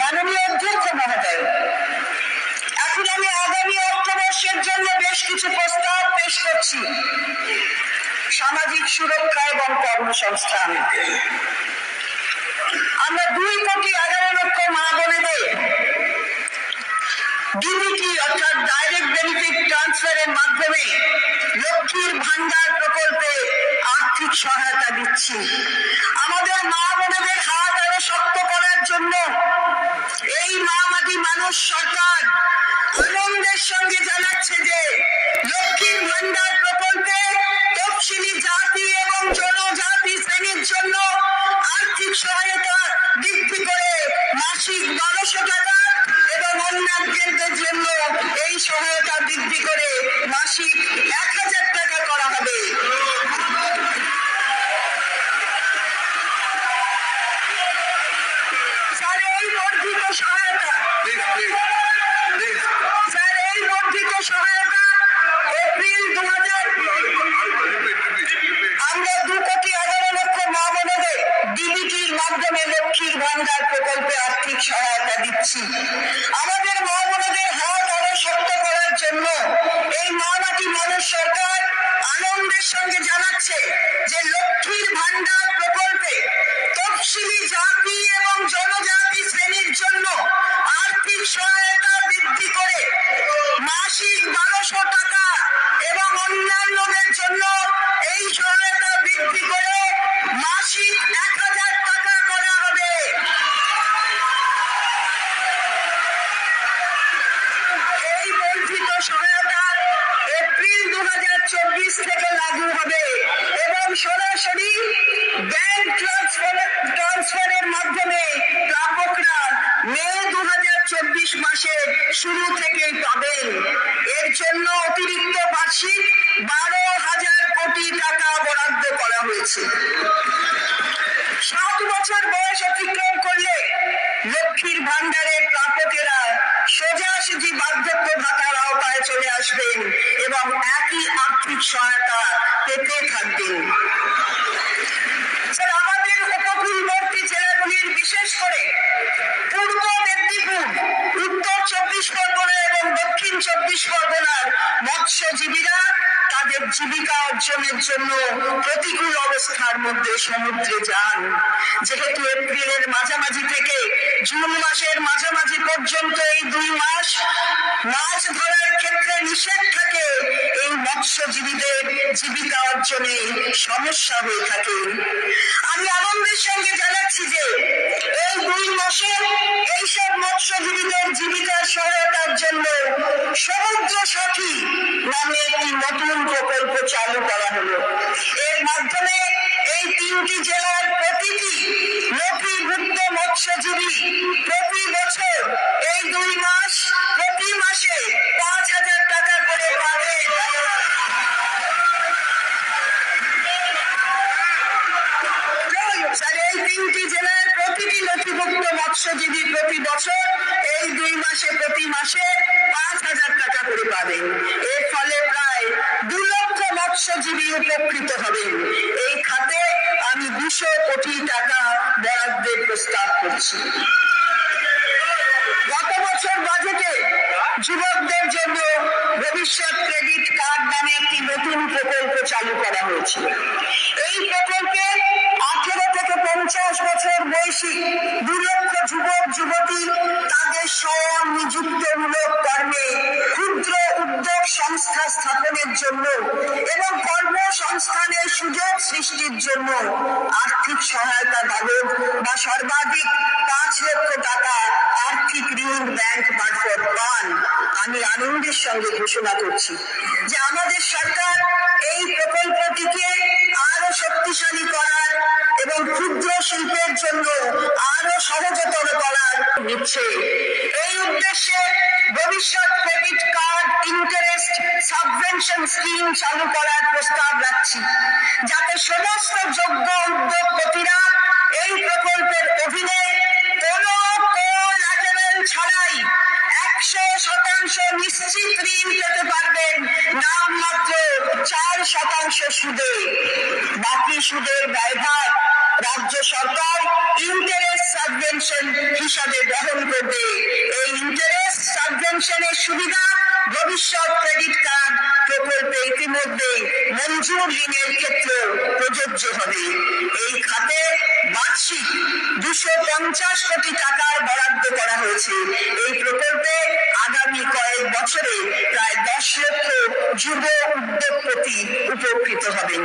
মাননীয় অধ্যক্ষ মহোদয় এখন আমি আগামী অর্থবর্ষের জন্য বেশ কিছু প্রস্তাব পেশ করছি। সামাজিক সুরক্ষা এবং কর্মসংস্থান। আমরা দুই কোটি এগারো লক্ষ মা বোনেদের ডিবিটি অর্থাৎ ডাইরেক্ট বেনিফিট এই মা মাটি মানুষ সরকার আনন্দের সঙ্গে জানাচ্ছে যে লক্ষ্মীর ভান্ডার প্রকল্পে তফসিলি জাতি এবং জনজাতি শ্রেণির জন্য আর্থিক সহায়তা বৃদ্ধি করে মাসিক বারোশো টাকা এবং অন্যান্যদের জন্য এই সহায়তা বৃদ্ধি করে মাসিক এক মাসিক এক হাজার টাকা করা হবে। এই বর্ধিত সহায়তা এপ্রিল দু হাজার চব্বিশ থেকে লাগু হবে। এবং সরাসরি চব্বিশ মাসের শুরু থেকেই পাবেন। এর জন্য অতিরিক্ত বার্ষিক বারো হাজার কোটি টাকা বরাদ্দ করা হয়েছে। সাত বছর বয়স অতিক্রম করলে লক্ষ্মীর ভান্ডারের প্রাপকেরা সোজাসুজি বার্ধক্য ভাতার আওতায় চলে আসবেন এবং একই আর্থিক সহায়তা পেতে থাকবেন। জীবিকা জন্য প্রতিকূল অবস্থার মধ্যে সমুদ্রে যান। যেহেতু এপ্রিলের মাঝামাঝি থেকে জুন মাসের মাঝামাঝি পর্যন্ত এই দুই মাস মাছ ধরার ক্ষেত্রে নিষেধ থাকে, এই মৎস্যজীবীদের জীবিকা অর্জনে সমস্যা হয়ে থাকে। আমি আনন্দের সঙ্গে জানাচ্ছি যে এই দুই মাসে এইসব মৎস্যজীবীদের জীবিকার তিনটি জেলার প্রতিটি নথিভুক্ত মৎস্যজীবী প্রতি বছর এই দুই মাসে প্রতি মাসে পাঁচ হাজার টাকা করে পাবেন। এর ফলে প্রায় দু লক্ষ মৎস্যজীবী উপকৃত হবেন। এই খাতে আমি দুশো কোটি টাকা বরাদ্দের প্রস্তাব করছি। গত বছর বাজেটে যুবকদের জন্য ভবিষ্যৎ ক্রেডিট কার্ড নামে একটি নতুন প্রকল্প চালু করা হয়েছিল। এই প্রকল্পে আঠেরো থেকে পঞ্চাশ বছর বয়সী দু লক্ষ যুবক, যুবতী তাদের স্বয়ং নিযুক্তমূলক কর্মে সুযোগ সৃষ্টির জন্য আর্থিক সহায়তা বাবদ বা সর্বাধিক পাঁচ লক্ষ টাকা আর্থিক ঋণ ব্যাংক মারফত পান। আমি আনন্দের সঙ্গে ঘোষণা করছি যে আমাদের সরকার এই প্রকল্পটিকে স্কিম চালু করার প্রস্তাব রাখছি। যাতে সমস্ত যোগ্য উদ্যোগপতিরা এই প্রকল্পের অধীনে কোনো কোলাটেরাল ছাড়াই একশো শতাংশ নিশ্চিত ঋণ পেতে পারবেন। নামমাত্র চার শতাংশ সুদে। বাকি সুদের ব্যয়ভার রাজ্য সরকার ইন্টারেস্ট সাবভেনশন হিসাবে বহন করবে। এই ইন্টারেস্ট সাবভেনশনের সুবিধা ভবিষ্যৎ ক্রেডিট কার্ড প্রকল্পে ইতিমধ্যে মঞ্জুর ঋণের ক্ষেত্রে প্রযোজ্য হবে। এই খাতে বার্ষিক দুশো পঞ্চাশ কোটি টাকার বরাদ্দ করা হয়েছে। এই প্রকল্পে আগামী কয়েক বছরে প্রায় দশ লক্ষ যুব উদ্যোগপতি উপকৃত হবেন।